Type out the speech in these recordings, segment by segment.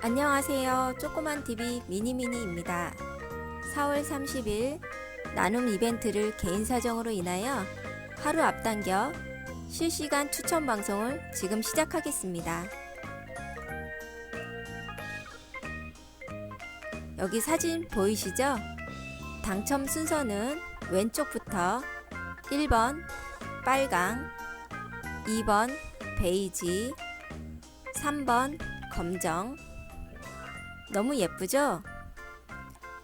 안녕하세요. 조그만 TV 미니미니입니다. 4월 30일 나눔 이벤트를 개인 사정으로 인하여 하루 앞당겨 실시간 추천 방송을 지금 시작하겠습니다. 여기 사진 보이시죠? 당첨 순서는 왼쪽부터 1번 빨강, 2번 베이지, 3번 검정. 너무 예쁘죠?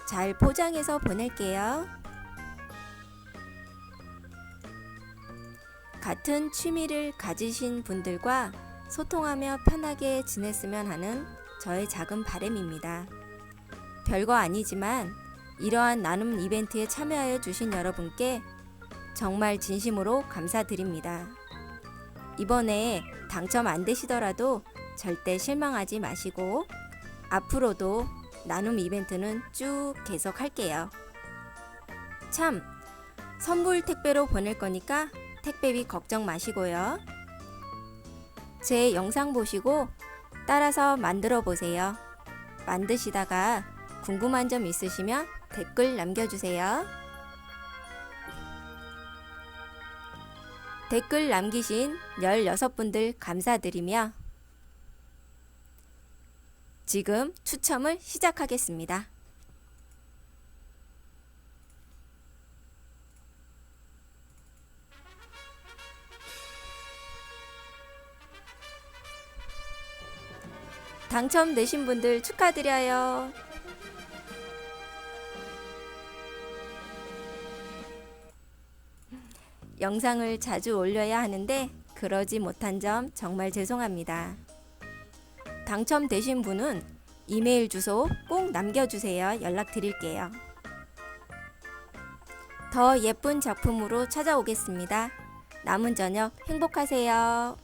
잘 포장해서 보낼게요. 같은 취미를 가지신 분들과 소통하며 편하게 지냈으면 하는 저의 작은 바램입니다. 별거 아니지만 이러한 나눔 이벤트에 참여하여 주신 여러분께 정말 진심으로 감사드립니다. 이번에 당첨 안 되시더라도 절대 실망하지 마시고 앞으로도 나눔 이벤트는 쭉 계속할게요. 참, 선물 택배로 보낼 거니까 택배비 걱정 마시고요. 제 영상 보시고 따라서 만들어 보세요. 만드시다가 궁금한 점 있으시면 댓글 남겨주세요. 댓글 남기신 16분들 감사드리며 지금 추첨을 시작하겠습니다. 당첨되신 분들 축하드려요. 영상을 자주 올려야 하는데 그러지 못한 점 정말 죄송합니다. 당첨되신 분은 이메일 주소 꼭 남겨주세요. 연락드릴게요. 더 예쁜 작품으로 찾아오겠습니다. 남은 저녁 행복하세요.